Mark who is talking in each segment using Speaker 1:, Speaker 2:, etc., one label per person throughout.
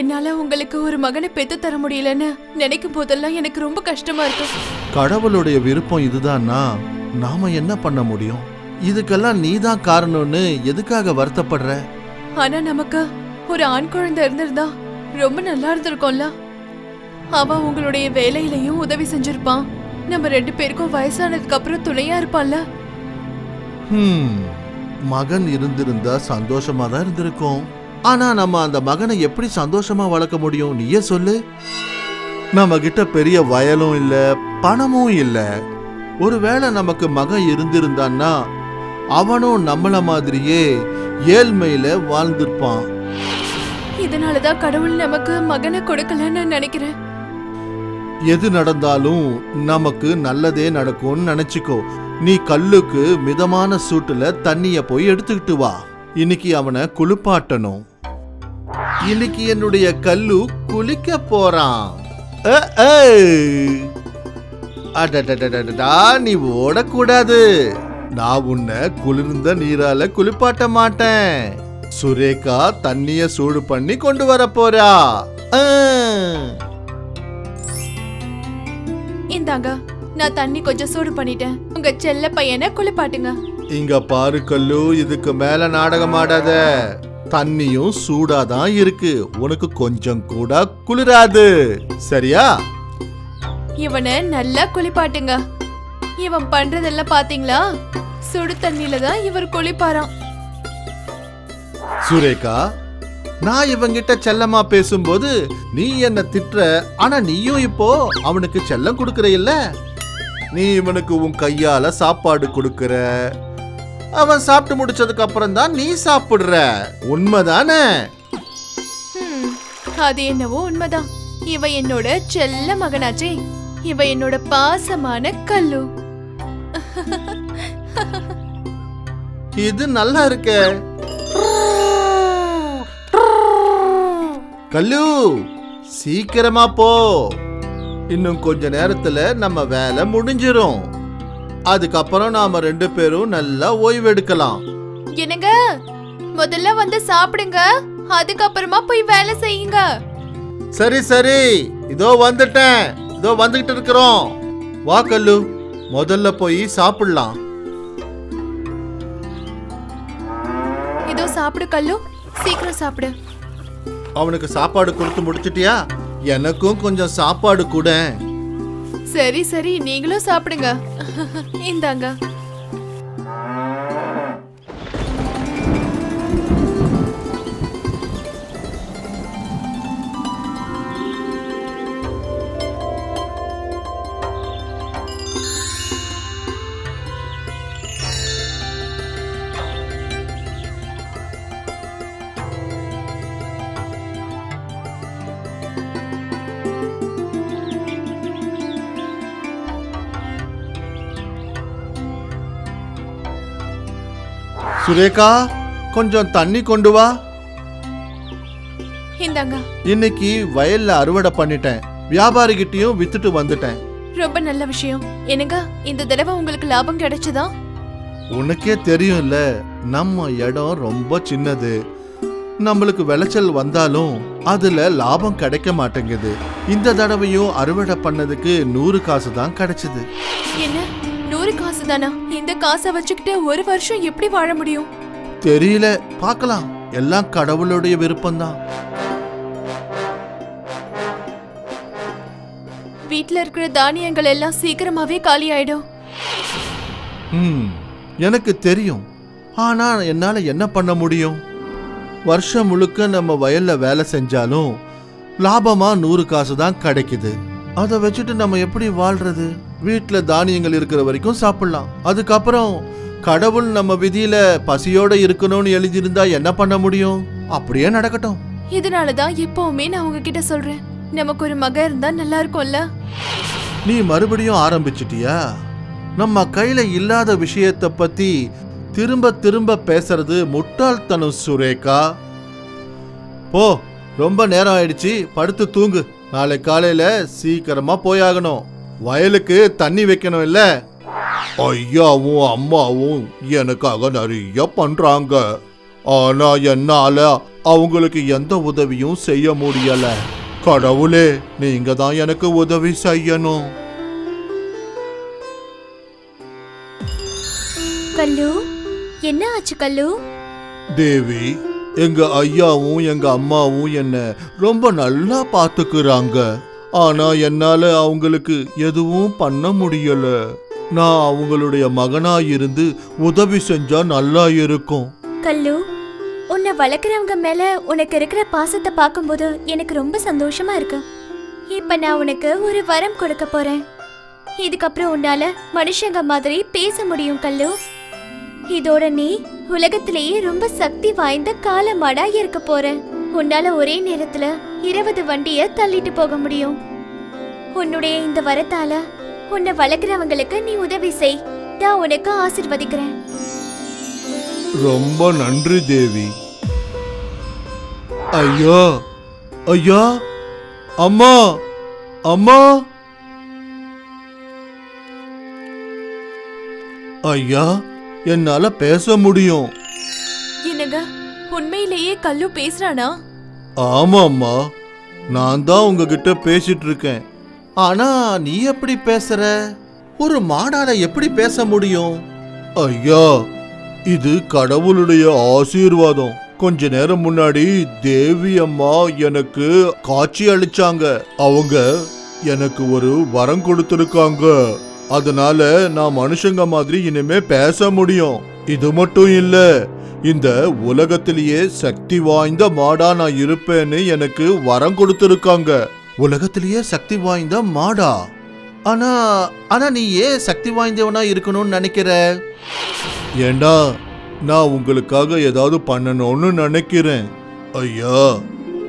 Speaker 1: என்னால உங்களுக்கு ஒரு மகனை பெத்து தர முடியலன்னு நினைக்கும் போதெல்லாம் எனக்கு ரொம்ப கஷ்டமா இருக்கு.
Speaker 2: கடவுளுடைய விருப்பம் இதுதான்னா நாம என்ன பண்ண முடியும்? இதுக்கெல்லாம் நீதான் காரணம்னு எதுக்காக வருத்தப்படுற?
Speaker 1: ஆனா நமக்கு ஒரு ஆண் குழந்தை இருந்திருந்தா ரொம்ப நல்லா இருந்திருக்கும்ல. அவன் உங்களுடைய வேலையிலயும் உதவி செஞ்சிருப்பான். நம்ம ரெண்டு பேருக்கும் வயசானதுக்கு அப்புறம் துணையா இருப்பான்ல.
Speaker 2: மகன் இருந்திருந்தா சந்தோஷமா தான் இருந்திருக்கும். ஆனா நம்ம அந்த மகனை எப்படி சந்தோஷமா வளர்க்க முடியும்? நீயே சொல்லு. நம்ம கிட்ட பெரிய வயலும் இல்ல பணமும் இல்ல. ஒருவேளை நமக்கு மகன் இருந்திருந்தான்னா அவனும் நம்மள மாதிரியே ஏழ்மையில வாழ்ந்திருப்பான்.
Speaker 1: இதனாலதான் கடவுள் நமக்கு மகனை கொடுக்கலன்னு நினைக்கிறேன்.
Speaker 2: எது நடந்தாலும் நமக்கு நல்லதே நடக்கும்னு நினைச்சுக்கோ. நீ கல்லுக்கு மிதமான சூட்டுல தண்ணிய போய் எடுத்துக்கிட்டு வா. இன்னைக்கு அவனை குளிப்பாட்டணும். இன்னைக்கு என்னுடைய கல்லு குளிக்க போறான். அடடடடடடா, நீ ஓடக்கூடாது. நான் உன்னை குளிர்ந்த நீரால குளிப்பாட்ட மாட்டேன். சுரேகா தண்ணிய சூடு பண்ணி கொண்டு வர போறா.
Speaker 1: இந்தாங்க நான் தண்ணி கொஞ்சம் சூடு பண்ணிட்டேன். உங்க செல்ல பையனை குளிப்பாட்டுங்க.
Speaker 2: இங்க பாரு கல்லு இதுக்கு மேல நாடகம் ஆடாத. தண்ணியும் சூடாதான் இருக்கு. உனக்கு கொஞ்சம் கூட குளிராது. சரியா?
Speaker 1: இவனை நல்லா குளிப்பாட்டுங்க. இவன் பண்றதெல்லாம் பாத்தீங்களா? சுடு தண்ணியில தான் இவர் குளிப்பாராம்.
Speaker 2: சுரேகா நான் இவங்கிட்ட செல்லமா பேசும்போது நீ என்ன திட்டுற ஆனா நீயும் இப்போ அவனுக்கு செல்லம் கொடுக்கற இல்ல? நீ இவனுக்கு உன் கையால சாப்பாடு கொடுக்கற. அவன் சாப்பிட்டு முடிச்சதுக்கு அப்புறம் தான் நீ சாப்பிடுற. உண்மைதானே?
Speaker 1: ஹம், அது என்னவோ உண்மைதான். இவ என்னோட செல்ல மகனாச்சே. இவ என்னோட பாசமான கல்லு.
Speaker 2: இது நல்லா இருக்கே. கல்லு சீக்கிரமா போ. இன்னும் கொஞ்ச நேரத்துல நம்ம வேலை முடிஞ்சிரும். அதுக்கப்புறம் நாம ரெண்டு பேரும் நல்லா ஓய்வெடுக்கலாம்.
Speaker 1: என்னங்க? முதல்ல வந்து சாப்பிடுங்க. அதுக்கப்புறமா போய் வேலை செய்யுங்க.
Speaker 2: சரி சரி. இதோ வந்துட்டேன். இதோ வந்துகிட்டு இருக்கிறோம். வா கல்லு. முதல்ல போய் சாப்பிடலாம்.
Speaker 1: இதோ சாப்பிடு கல்லு. சீக்கிரம் சாப்பிடு.
Speaker 2: அவனுக்கு சாப்பாடு கொடுத்து முடிச்சிட்டியா? எனக்கும் கொஞ்சம் சாப்பாடு கூட.
Speaker 1: சரி சரி நீங்களும் சாப்பிடுங்க. இந்தாங்க.
Speaker 2: சுரேகா கொஞ்சம் தண்ணி கொண்டு வா.
Speaker 1: இந்தாங்க.
Speaker 2: இன்னைக்கு வயல்ல அறுவடை பண்ணிட்டேன். வியாபாரிகிட்டயும் வித்துட்டு வந்துட்டேன்.
Speaker 1: ரொம்ப நல்ல விஷயம். என்னங்க இந்த தடவை உங்களுக்கு லாபம் கிடைச்சதா?
Speaker 2: உனக்கே தெரியும்ல நம்ம இடம் ரொம்ப சின்னது. நம்மளுக்கு விளைச்சல் வந்தாலும் அதுல லாபம் கிடைக்க மாட்டேங்குது. இந்த தடவையும் அறுவடை பண்ணதுக்கு நூறு காசு தான் கிடைச்சது.
Speaker 1: என்ன? நூறு காசு தானா? இந்த காசை வச்சுக்கிட்டு ஒரு வருஷம் எப்படி வாழ முடியும்?
Speaker 2: தெரியல. பார்க்கலாம். எல்லாம் கடவுளுடைய விருப்பம்தான்.
Speaker 1: வீட்ல இருக்கிற தானியங்கள் எல்லாம் சீக்கிரமாவே காலி ஆயிடும்.
Speaker 2: ம் எனக்கு தெரியும். ஆனா என்னால என்ன பண்ண முடியும்? வருஷம் முழுக்க நம்ம வயல்ல வேலை செஞ்சாலும் லாபமா நூறு காசு தான் கிடைக்குது. அதை வச்சுட்டு நம்ம எப்படி வாழ்றது? வீட்ல தானியங்கள் இருக்கிற வரைக்கும் சாப்பிடலாம். அதுக்கப்புறம் கடவுள் நம்ம விதியில பசியோட இருக்கணும்னு எழுதியிருந்தா என்ன பண்ண முடியும்? அப்படியே நடக்கட்டும்.
Speaker 1: இதனாலதான் எப்பவுமே நான் உங்ககிட்ட சொல்றேன். நமக்கு ஒரு மக இருந்தா நல்லா இருக்கும்ல?
Speaker 2: நீ மறுபடியும் ஆரம்பிச்சிட்டியா? நம்ம கையில இல்லாத விஷயத்தை பத்தி திரும்ப திரும்ப பேசுறது முட்டாள்தனம் சுரேகா. போ ரொம்ப நேரம் ஆயிடுச்சு. படுத்து தூங்கு. நாளை காலையில சீக்கிரமா போயாகணும். வயலுக்கு தண்ணி வைக்கணும் இல்ல? ஐயாவும் அம்மாவும் எனக்காக நிறைய பண்றாங்க. ஆனா என்னால அவங்களுக்கு எந்த உதவியும் செய்ய முடியல. கடவுளே நீங்க தான் எனக்கு உதவி செய்யணும்.
Speaker 3: கல்லு என்ன ஆச்சு கல்லு?
Speaker 2: தேவி எங்க ஐயாவும் எங்க அம்மாவும் என்ன ரொம்ப நல்லா பாத்துக்கிறாங்க. ஆனா என்னால அவங்களுக்கு எதுவும் பண்ண முடியல. நான் அவங்களுடைய மகனா இருந்து உதவி செஞ்சா நல்லா இருக்கும்.
Speaker 3: கல்லு உன்னை வளர்க்குறவங்க மேல உனக்கு இருக்கிற பாசத்தை பார்க்கும்போது எனக்கு ரொம்ப சந்தோஷமா இருக்கு. இப்ப நான் உனக்கு ஒரு வரம் கொடுக்க போறேன். இதுக்கப்புறம் உன்னால மனுஷங்க மாதிரி பேச முடியும் கல்லு. இதோட நீ உலகத்திலேயே ரொம்ப சக்தி வாய்ந்த காலமாடா இருக்க போற. உன்னால ஒரே நேரத்துல இருபது வண்டிய தள்ளிட்டு போக முடியும். உன்னுடைய இந்த வரத்தால உன்னை வளர்க்குறவங்களுக்கு நீ உதவி செய். நான் உனக்கு ஆசிர்வதிக்கிறேன்.
Speaker 2: ரொம்ப நன்றி தேவி. ஐயா ஐயா அம்மா அம்மா. ஐயா என்னால பேச முடியும்.
Speaker 1: என்னங்க? உண்மையிலேயே கல்லு பேசுறானா?
Speaker 2: ஆமாம்மா. நான் தான் உங்ககிட்ட பேசிட்டு இருக்கேன் ஆனா நீ எப்படி பேசுற? ஒரு மாடால எப்படி பேச முடியும்? ஐயா இது கடவுளுடைய ஆசீர்வாதம். கொஞ்ச நேரம் முன்னாடி தேவி அம்மா எனக்கு காட்சி அளிச்சாங்க. அவங்க எனக்கு ஒரு வரம் கொடுத்துருக்காங்க. அதனால நான் மனுஷங்க மாதிரி இனிமே பேச முடியும். இது மட்டும் இல்லை இந்த உலகத்திலேயே சக்தி வாய்ந்த மாடா நான் இருப்பேன்னு எனக்கு வரம் கொடுத்துருக்காங்க. உலகத்திலேயே சக்தி வாய்ந்த மாடா? ஆனா ஆனா நீ ஏன் சக்தி வாய்ந்தவனா இருக்கணும்னு நினைக்கிற? ஏண்டா நான் உங்களுக்காக ஏதாவது பண்ணணும்னு நினைக்கிறேன். ஐயா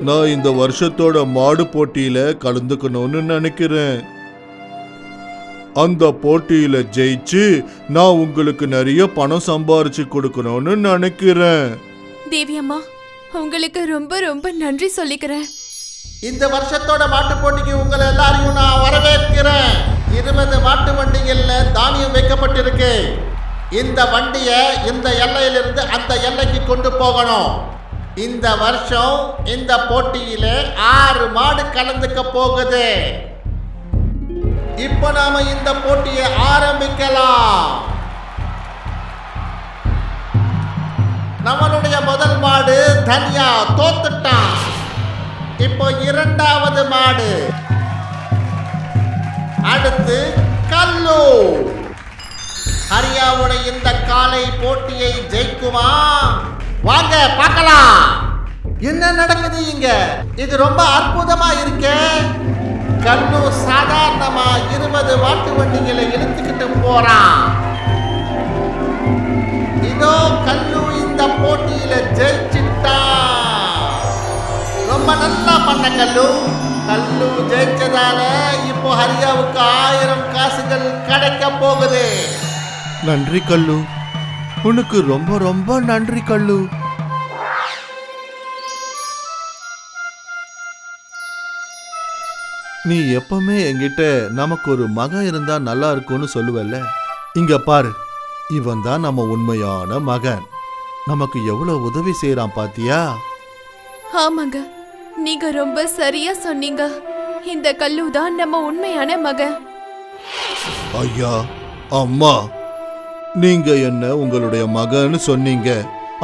Speaker 2: நான் இந்த வருஷத்தோட மாடு போட்டியில கலந்துக்கணும்னு நினைக்கிறேன். அந்த போட்டியில ஜெயிச்சு நான் உங்களுக்கு நிறைய பணம் சம்பாரிச்சு கொடுக்கணும்னு நினைக்கிறேன்.
Speaker 1: தேவி அம்மா உங்களுக்கு ரொம்ப ரொம்ப நன்றி சொல்லிக்கிறேன்.
Speaker 4: இந்த வருஷத்தோட மாட்டு போட்டிக்கு உங்களை எல்லாரையும் நான் வரவேற்கிறேன். இருபது மாட்டு வண்டிகள்ல தானியம் வைக்கப்பட்டிருக்கு. இந்த வண்டியை இந்த எல்லையிலிருந்து அந்த எல்லைக்கு கொண்டு போகணும். இந்த வருஷம் இந்த போட்டியில ஆறு மாடு கலந்துக்க போகுது. இப்போ நாம இந்த போட்டியை ஆரம்பிக்கலாம். நம்மளுடைய முதல் மாடு தனியா தோத்துட்டான். இப்போ இரண்டாவது மாடு. அடுத்து கல்லு. ஹரியாவுடைய இந்த காலை போட்டியை ஜெயிக்குமா? வாங்க பார்க்கலாம். என்ன நடக்குது இங்க? இது ரொம்ப அற்புதமா இருக்கே. கல்லு சாதாரணமா இருபது மாட்டு வண்டிகளை இழுத்துக்கிட்டு போறான். இதோ கல்லு இந்த போட்டியில ஜெயிச்சிட்டா ரொம்ப நல்லா பண்ண கல்லு. கல்லு ஜெயிச்சதால இப்போ ஹரியாவுக்கு ஆயிரம் காசுகள் கிடைக்க போகுது.
Speaker 2: நன்றி கல்லு. உனக்கு ரொம்ப ரொம்ப நன்றி கல்லு. நீ எப்பவுமே என்கிட்ட நமக்கு ஒரு மகன் இருந்தா நல்லா இருக்கும்னு சொல்லுவல்ல? இங்க பாரு இவன் தான் நம்ம உண்மையான மகன். நமக்கு எவ்வளவு உதவி செய்யறான் பாத்தியா?
Speaker 1: ஆமாங்க நீங்க ரொம்ப சரியா சொன்னீங்க. இந்த கல்லு தான் நம்ம உண்மையான மகன்.
Speaker 2: ஐயா அம்மா நீங்க என்ன உங்களுடைய மகன்னு சொன்னீங்க.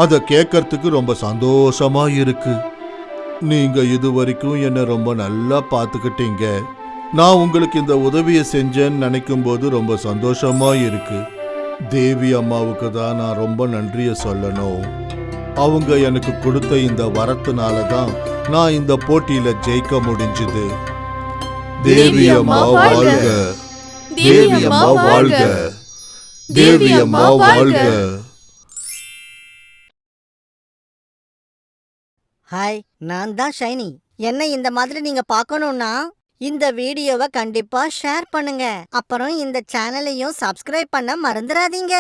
Speaker 2: அத கேட்கறதுக்கு ரொம்ப சந்தோஷமா இருக்கு. நீங்க இது வரைக்கும் என்ன ரொம்ப நல்லா பார்த்துக்கிட்டீங்க. நான் உங்களுக்கு இந்த உதவியை செஞ்சேன்னு நினைக்கும் போது ரொம்ப சந்தோஷமா இருக்கு. தேவி அம்மாவுக்கு தான் நான் ரொம்ப நன்றிய சொல்லணும். அவங்க எனக்கு கொடுத்த இந்த வரத்துனால தான் நான் இந்த போட்டியில ஜெயிக்க முடிஞ்சுது. தேவி அம்மா வாழ்க. தேவி அம்மா வாழ்க. தேவி அம்மா வாழ்க.
Speaker 5: ஹாய் நான் தான் ஷைனி. என்ன இந்த மாதிரி நீங்க பார்க்கணும்னா இந்த வீடியோவை கண்டிப்பா ஷேர் பண்ணுங்க. அப்புறம் இந்த சேனலையும் சப்ஸ்கிரைப் பண்ண மறந்துடாதீங்க